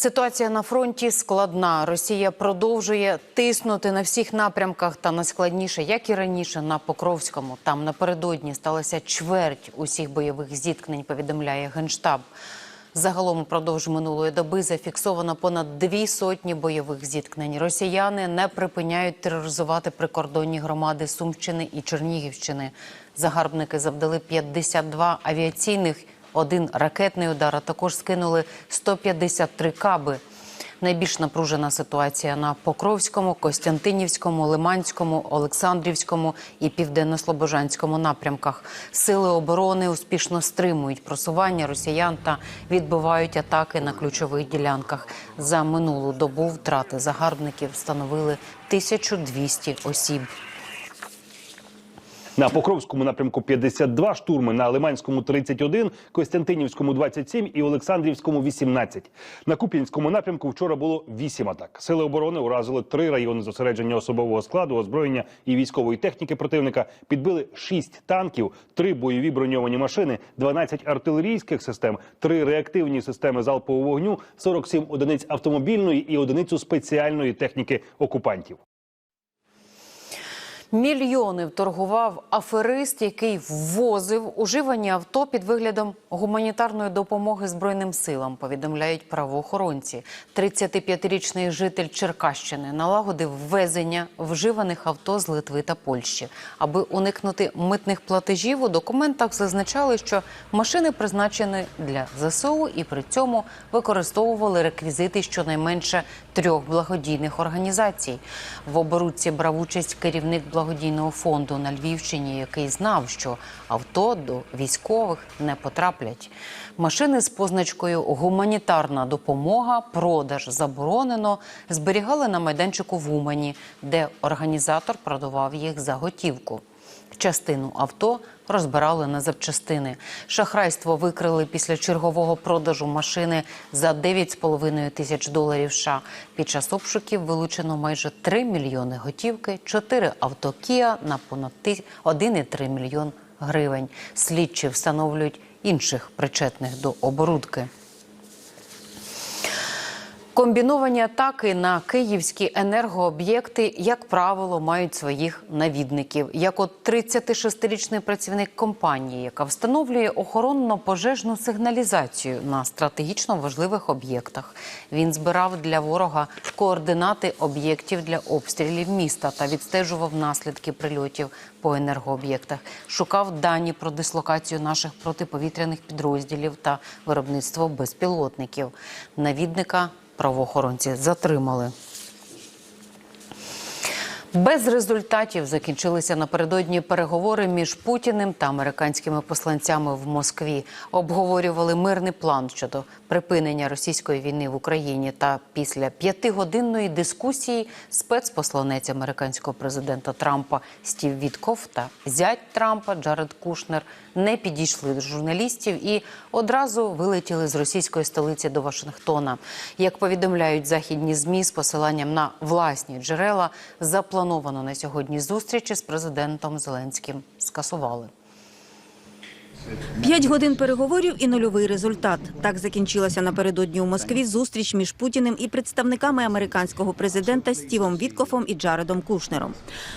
Ситуація на фронті складна. Росія продовжує тиснути на всіх напрямках та найскладніше, як і раніше, на Покровському. Там напередодні сталося чверть усіх бойових зіткнень. Повідомляє генштаб. Загалом упродовж минулої доби зафіксовано понад дві сотні бойових зіткнень. Росіяни не припиняють тероризувати прикордонні громади Сумщини і Чернігівщини. Загарбники завдали 52 авіаційних, один ракетний удар, а також скинули 153 каби. Найбільш напружена ситуація на Покровському, Костянтинівському, Лиманському, Олександрівському і Південно-Слобожанському напрямках. Сили оборони успішно стримують просування росіян та відбивають атаки на ключових ділянках. За минулу добу втрати загарбників становили 1200 осіб. На Покровському напрямку 52 штурми, на Лиманському 31, Костянтинівському 27 і Олександрівському 18. На Куп'янському напрямку вчора було 8 атак. Сили оборони уразили три райони зосередження особового складу, озброєння і військової техніки противника. Підбили 6 танків, 3 бойові броньовані машини, 12 артилерійських систем, 3 реактивні системи залпового вогню, 47 одиниць автомобільної і одиницю спеціальної техніки окупантів. Мільйони вторгував аферист, який ввозив уживані авто під виглядом гуманітарної допомоги збройним силам. Повідомляють правоохоронці. 35-річний житель Черкащини налагодив ввезення вживаних авто з Литви та Польщі. Аби уникнути митних платежів, у документах зазначали, що машини призначені для ЗСУ і при цьому використовували реквізити щонайменше трьох благодійних організацій. В оборудці брав участь керівник благодійного фонду на Львівщині, який знав, що авто до військових не потраплять. Машини з позначкою Гуманітарна допомога, продаж заборонено зберігали на майданчику в Умані, де організатор продавав їх за готівку. Частину авто розбирали на запчастини. Шахрайство викрили після чергового продажу машини за 9,5 тисяч доларів. США. Під час обшуків вилучено майже 3 мільйони готівки, 4 авто Kia на понад 1,3 мільйон гривень. Слідчі встановлюють інших причетних до оборудки. Комбіновані атаки на київські енергооб'єкти, як правило, мають своїх навідників. Як от 36-річний працівник компанії, яка встановлює охоронно-пожежну сигналізацію на стратегічно важливих об'єктах. Він збирав для ворога координати об'єктів для обстрілів міста та відстежував наслідки прильотів по енергооб'єктах. Шукав дані про дислокацію наших протиповітряних підрозділів та виробництво безпілотників. Навідника правоохоронці затримали. Без результатів закінчилися напередодні переговори між Путіним та американськими посланцями в Москві. Обговорювали мирний план щодо припинення російської війни в Україні. Та після п'ятигодинної дискусії спецпосланець американського президента Трампа Стів Вітков та зять Трампа Джаред Кушнер не підійшли до журналістів і одразу вилетіли з російської столиці до Вашингтона. Як повідомляють західні змі з посиланням на власні джерела, заплановано на сьогодні зустрічі з президентом Зеленським скасували. П'ять годин переговорів і нульовий результат. Так закінчилася напередодні у Москві зустріч між Путіним і представниками американського президента Стівом Віткофом і Джаредом Кушнером.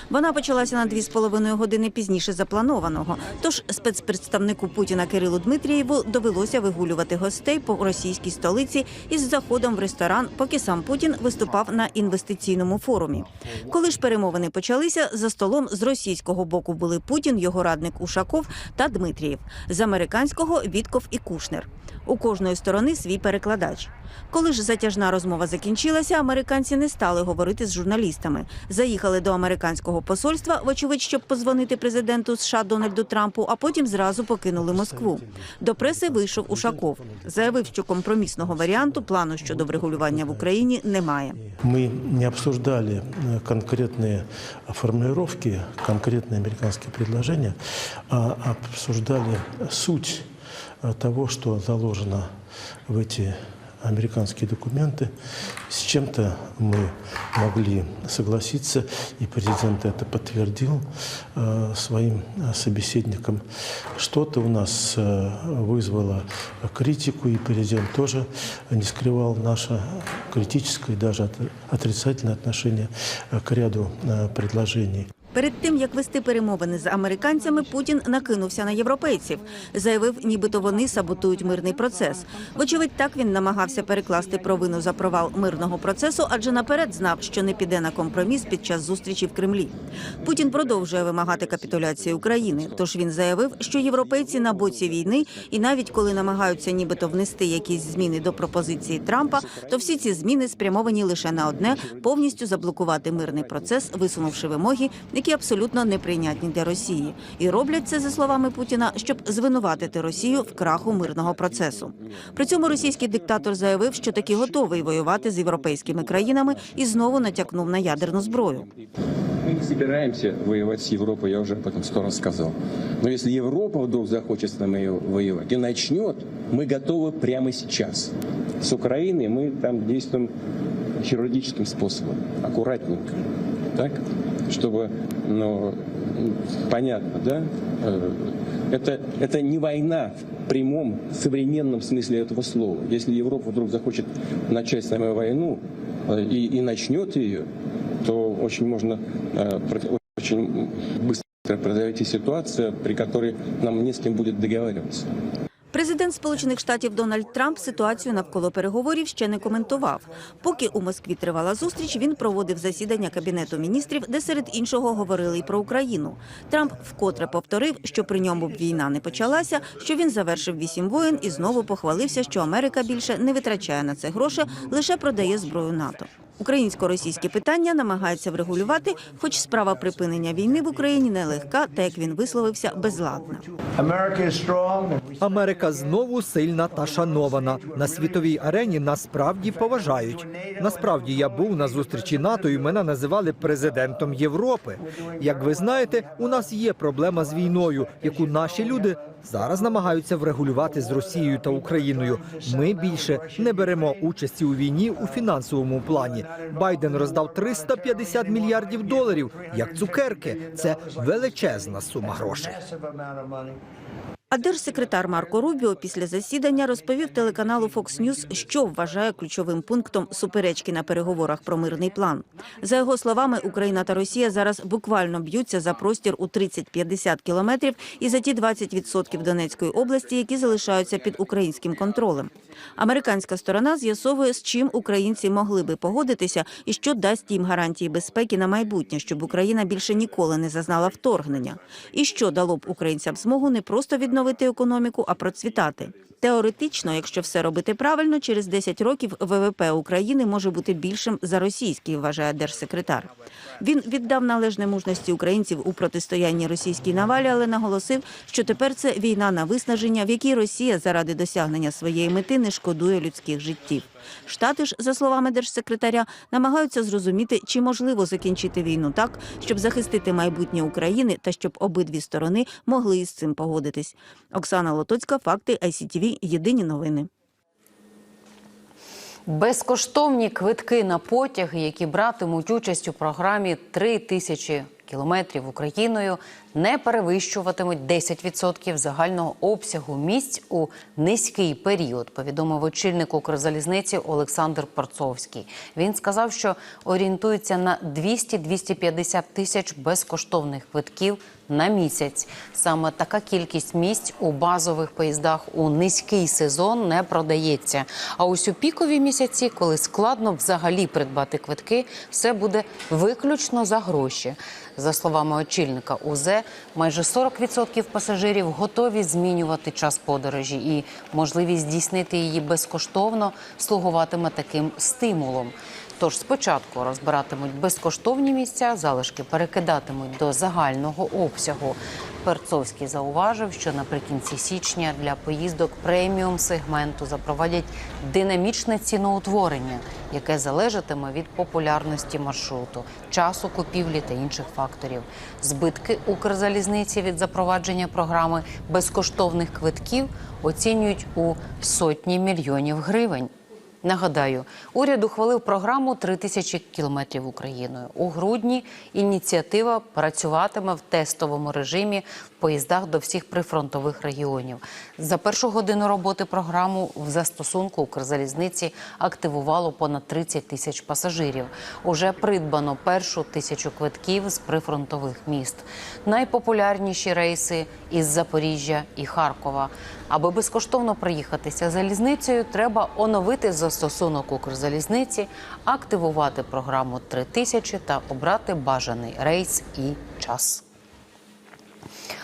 Вона почалася на дві з половиною години пізніше запланованого. Тож спецпредставнику Путіна Кирилу Дмитрієву довелося вигулювати гостей по російській столиці із заходом в ресторан, поки сам Путін виступав на інвестиційному форумі. Коли ж перемовини почалися, за столом з російського боку були Путін, його радник Ушаков та Дмитрієв з американського Вітков і Кушнер. У кожної сторони свій перекладач. Коли ж затяжна розмова закінчилася, американці не стали говорити з журналістами. Заїхали до американського посольства, вочевидь, щоб позвонити президенту США Дональду Трампу, а потім зразу покинули Москву. До преси вийшов Ушаков. Заявив, що компромісного варіанту плану щодо врегулювання в Україні немає. Мы не обсуждали э, конкретные формулировки, конкретные американские предложения, а обсуждали суть э, того, что заложено в эти американские документы. С чем-то мы могли согласиться, и президент это подтвердил э, своим э, собеседникам. Что-то у нас вызвало критику, и президент тоже не скрывал наше критическое и даже от- отрицательное отношение к ряду предложений. Перед тим як вести перемовини з американцями, Путін накинувся на європейців. Заявив, нібито вони саботують мирний процес. Вочевидь, так він намагався перекласти провину за провал мирного процесу, адже наперед знав, що не піде на компроміс під час зустрічі в Кремлі. Путін продовжує вимагати капітуляції України. Тож він заявив, що європейці на боці війни, і навіть коли намагаються нібито внести якісь зміни до пропозиції Трампа, то всі ці зміни спрямовані лише на одне повністю заблокувати мирний процес, висунувши вимоги, які абсолютно неприйнятні для Росії, і роблять це за словами Путіна, щоб звинуватити Росію в краху мирного процесу. При цьому російський диктатор заявив, що таки готовий воювати з європейськими країнами і знову натякнув на ядерну зброю. Мы не собираемся воевать с Европой, я уже об этом сто раз сказал. Но если Европа вдруг захочет с нами воевать и начнет, мы готовы прямо сейчас. С Украиной мы там действуем хирургическим способом, аккуратненько, Так, чтобы, ну, понятно, да? Э, Это, это не война в прямом современном смысле этого слова. Если Европа вдруг захочет начать с войну э, и, и начнет ее, то очень можно э, очень быстро произойти ситуация, при которой нам не с кем будет договариваться. Президент Сполучених Штатів Дональд Трамп ситуацію навколо переговорів ще не коментував. Поки у Москві тривала зустріч, він проводив засідання кабінету міністрів, де серед іншого говорили й про Україну. Трамп вкотре повторив, що при ньому війна не почалася, що він завершив вісім воєн і знову похвалився, що Америка більше не витрачає на це гроші, лише продає зброю НАТО. Українсько-російське питання намагається врегулювати, хоч справа припинення війни в Україні нелегка, та як він висловився, безладна. Америка знову сильна та шанована. На світовій арені нас справді поважають. Насправді я був на зустрічі НАТО і мене називали президентом Європи. Як ви знаєте, у нас є проблема з війною, яку наші люди зараз намагаються врегулювати з Росією та Україною. Ми більше не беремо участі у війні у фінансовому плані. Байден роздав 350 мільярдів доларів як цукерки. Це величезна сума грошей. А держсекретар Марко Рубіо після засідання розповів телеканалу Fox News, що вважає ключовим пунктом суперечки на переговорах про мирний план. За його словами, Україна та Росія зараз буквально б'ються за простір у 30-50 кілометрів і за ті 20% Донецької області, які залишаються під українським контролем. Американська сторона з'ясовує, з чим українці могли би погодитися і що дасть їм гарантії безпеки на майбутнє, щоб Україна більше ніколи не зазнала вторгнення, і що дало б українцям змогу не просто відновити економіку, а процвітати. Теоретично, якщо все робити правильно, через 10 років ВВП України може бути більшим за російський, вважає держсекретар. Він віддав належне мужності українців у протистоянні російській навалі, але наголосив, що тепер це війна на виснаження, в якій Росія заради досягнення своєї мети не шкодує людських життів. Штати ж, за словами держсекретаря, намагаються зрозуміти, чи можливо закінчити війну так, щоб захистити майбутнє України та щоб обидві сторони могли із цим погодитись. Оксана Лотоцька, факти ICTV, Єдині новини. Безкоштовні квитки на потяги, які братимуть участь у програмі «Три тисячі кілометрів Україною, не перевищуватимуть 10% загального обсягу місць у низький період. Повідомив очільник Укрзалізниці Олександр Парцовський. Він сказав, що орієнтується на 200-250 тисяч безкоштовних квитків на місяць. Саме така кількість місць у базових поїздах у низький сезон не продається. А ось у пікові місяці, коли складно взагалі придбати квитки, все буде виключно за гроші. За словами очільника УЗ, майже 40% пасажирів готові змінювати час подорожі, і можливість здійснити її безкоштовно слугуватиме таким стимулом. Тож спочатку розбиратимуть безкоштовні місця, залишки перекидатимуть до загального обсягу. Перцовський зауважив, що наприкінці січня для поїздок преміум сегменту запровадять динамічне ціноутворення, яке залежатиме від популярності маршруту, часу купівлі та інших факторів. Збитки Укрзалізниці від запровадження програми безкоштовних квитків оцінюють у сотні мільйонів гривень. Нагадаю, уряд ухвалив програму «3 тисячі кілометрів Україною. У грудні ініціатива працюватиме в тестовому режимі поїздах до всіх прифронтових регіонів. За першу годину роботи програму в застосунку Укрзалізниці активувало понад 30 тисяч пасажирів. Уже придбано першу тисячу квитків з прифронтових міст. Найпопулярніші рейси із Запоріжжя і Харкова. Аби безкоштовно проїхатися залізницею, треба оновити застосунок Укрзалізниці, активувати програму «3 тисячі» та обрати бажаний рейс і час.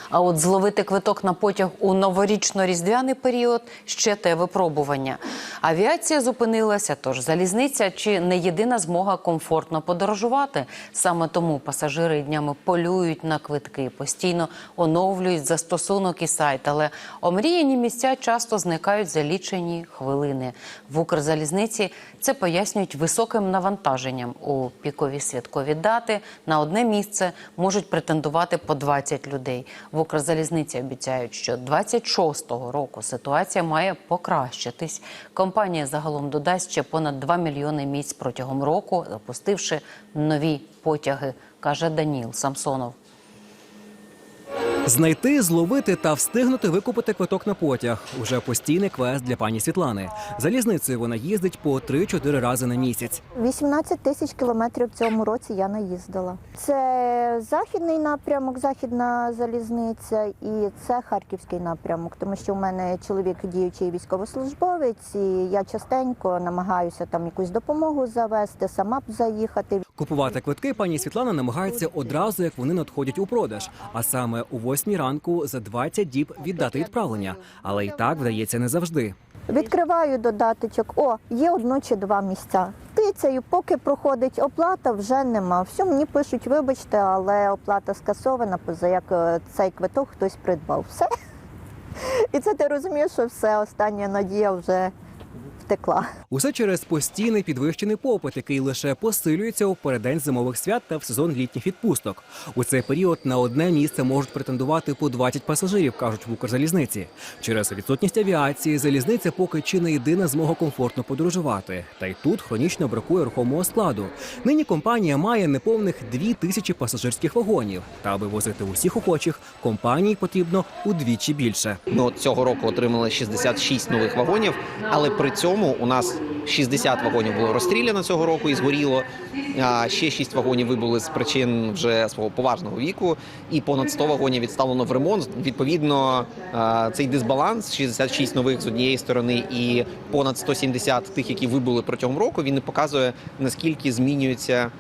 А от зловити квиток на потяг у новорічно-різдвяний період ще те випробування. Авіація зупинилася, тож залізниця чи не єдина змога комфортно подорожувати. Саме тому пасажири днями полюють на квитки, постійно оновлюють застосунок і сайт. Але омріяні місця часто зникають за лічені хвилини. В Укрзалізниці це пояснюють високим навантаженням у пікові святкові дати. На одне місце можуть претендувати по 20 людей. Укрзалізниці обіцяють, що 26-го року ситуація має покращитись. Компанія загалом додасть ще понад 2 мільйони місць протягом року, запустивши нові потяги, каже Даніл Самсонов. Знайти, зловити та встигнути викупити квиток на потяг уже постійний квест для пані Світлани. Залізницею вона їздить по 3-4 рази на місяць. 18 тисяч кілометрів в цьому році я наїздила. Це західний напрямок, західна залізниця, і це харківський напрямок, тому що у мене чоловік діючий військовослужбовець, і я частенько намагаюся там якусь допомогу завести, сама б заїхати. Купувати квитки пані Світлана намагається одразу, як вони надходять у продаж, а саме у 8 ранку за 20 діб віддати відправлення. Але і так вдається не завжди. Відкриваю додаточок. О, є одно чи два місця. Тицею, поки проходить оплата, вже нема. Все мені пишуть, вибачте, але оплата скасована, поза як е, цей квиток хтось придбав. Все. І це ти розумієш, що все, остання надія вже втекла. Усе через постійний підвищений попит, який лише посилюється у переддень зимових свят та в сезон літніх відпусток. У цей період на одне місце можуть претендувати по 20 пасажирів, кажуть в Укрзалізниці. Через відсутність авіації залізниця поки чи не єдина змога комфортно подорожувати. Та й тут хронічно бракує рухомого складу. Нині компанія має неповних дві тисячі пасажирських вагонів. Та аби возити усіх охочих, компанії потрібно удвічі більше. От цього року отримали 66 нових вагонів, але при цьому у нас 60 вагонів було розстріляно цього року і згоріло. Ще 6 вагонів вибули з причин вже свого поважного віку, і понад 100 вагонів відставлено в ремонт. Відповідно, цей дисбаланс 66 нових з однієї сторони і понад 170 тих, які вибули протягом року. Він і показує наскільки змінюється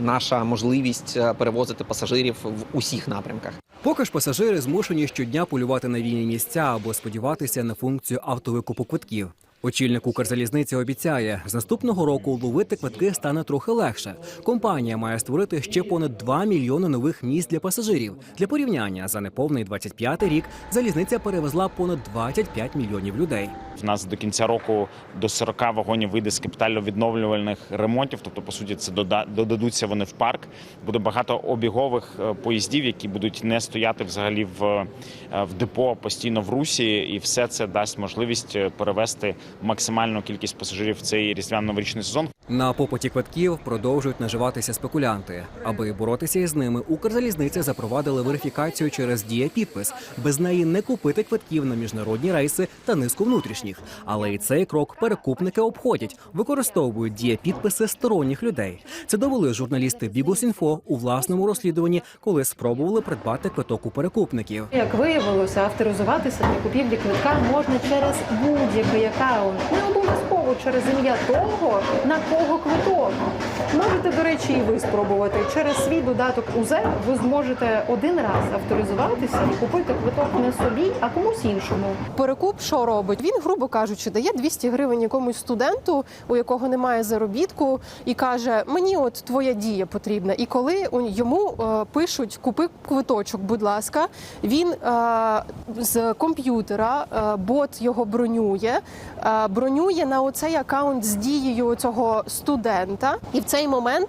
наша можливість е, перевозити пасажирів в усіх напрямках. Поки ж пасажири змушені щодня полювати на вільні місця або сподіватися на функцію автовикупу квитків. Очільник Укрзалізниці обіцяє, з наступного року ловити квитки стане трохи легше. Компанія має створити ще понад 2 мільйони нових місць для пасажирів. Для порівняння за неповний 25-й рік залізниця перевезла понад 25 мільйонів людей. В нас до кінця року до 40 вагонів вийде з капітально-відновлювальних ремонтів. Тобто, по суті, це дода- додадуться вони в парк. Буде багато обігових е, поїздів, які будуть не стояти взагалі в, е, в депо постійно в русі, і все це дасть можливість е, перевести максимальну кількість пасажирів в цей різдвяно-новорічний сезон. На попиті квитків продовжують наживатися спекулянти. Аби боротися із ними, Укрзалізниця запровадили верифікацію через дія-підпис. Без неї не купити квитків на міжнародні рейси та низку внутрішніх. Але і цей крок перекупники обходять, використовують дія-підписи сторонніх людей. Це довели журналісти Бігус.Інфо у власному розслідуванні, коли спробували придбати квиток у перекупників. Як виявилося, авторизуватися для купівлі квитка можна через будь-який аккаунт, не обов'язково через ім'я того, на кого квиток. Можете, до речі, і ви спробувати. Через свій додаток УЗЕ ви зможете один раз авторизуватися і купити квиток не собі, а комусь іншому. Перекуп що робить? Він, грубо кажучи, дає 200 гривень якомусь студенту, у якого немає заробітку, і каже: Мені от твоя дія потрібна. І коли йому е, пишуть Купи квиточок, будь ласка, він е, з комп'ютера, е, бот його бронює, бронює на оцей акаунт з дією цього студента, і в цей момент.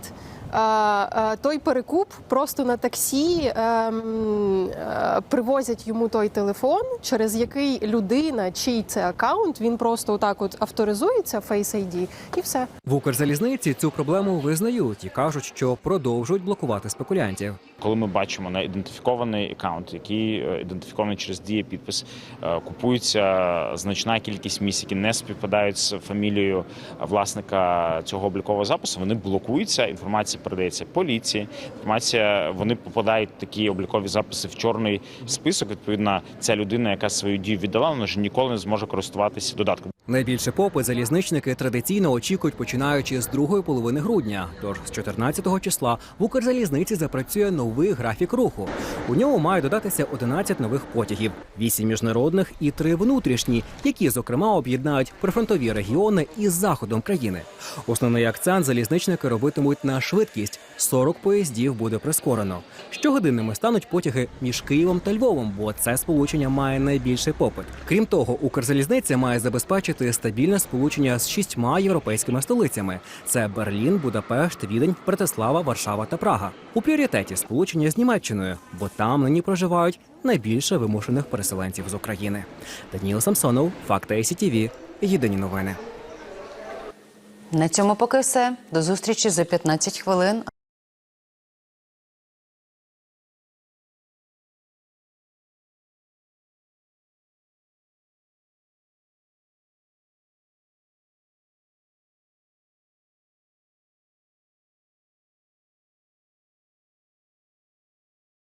Той перекуп просто на таксі ем, е, привозять йому той телефон, через який людина, чий це аккаунт, він просто отак от авторизується Face ID і все. В Укрзалізниці цю проблему визнають і кажуть, що продовжують блокувати спекулянтів. Коли ми бачимо на ідентифікований аккаунт, який е, ідентифікований через діє підпис, е, купується значна кількість місць, які не співпадають з фамілією власника цього облікового запису. Вони блокуються. Інформація передається поліції. Інформація вони попадають такі облікові записи в чорний список. Відповідно, ця людина, яка свою дію віддала, вона ж ніколи не зможе користуватися додатком. Найбільше попит залізничники традиційно очікують починаючи з другої половини грудня. Тож з 14 числа в Укрзалізниці запрацює новий графік руху. У ньому має додатися 11 нових потягів, 8 міжнародних і 3 внутрішні, які зокрема об'єднають прифронтові регіони із заходом країни. Основний акцент залізничники робитимуть на швидкість. 40 поїздів буде прискорено. Щогодинними стануть потяги між Києвом та Львовом, бо це сполучення має найбільший попит. Крім того, Укрзалізниця має забезпечити стабільне сполучення з шістьма європейськими столицями: це Берлін, Будапешт, Відень, Братислава, Варшава та Прага. У пріоритеті сполучення з Німеччиною, бо там нині проживають найбільше вимушених переселенців з України. Даніл Самсонов, Факти СІТІВІ. Єдині новини. На цьому поки все. До зустрічі за 15 хвилин.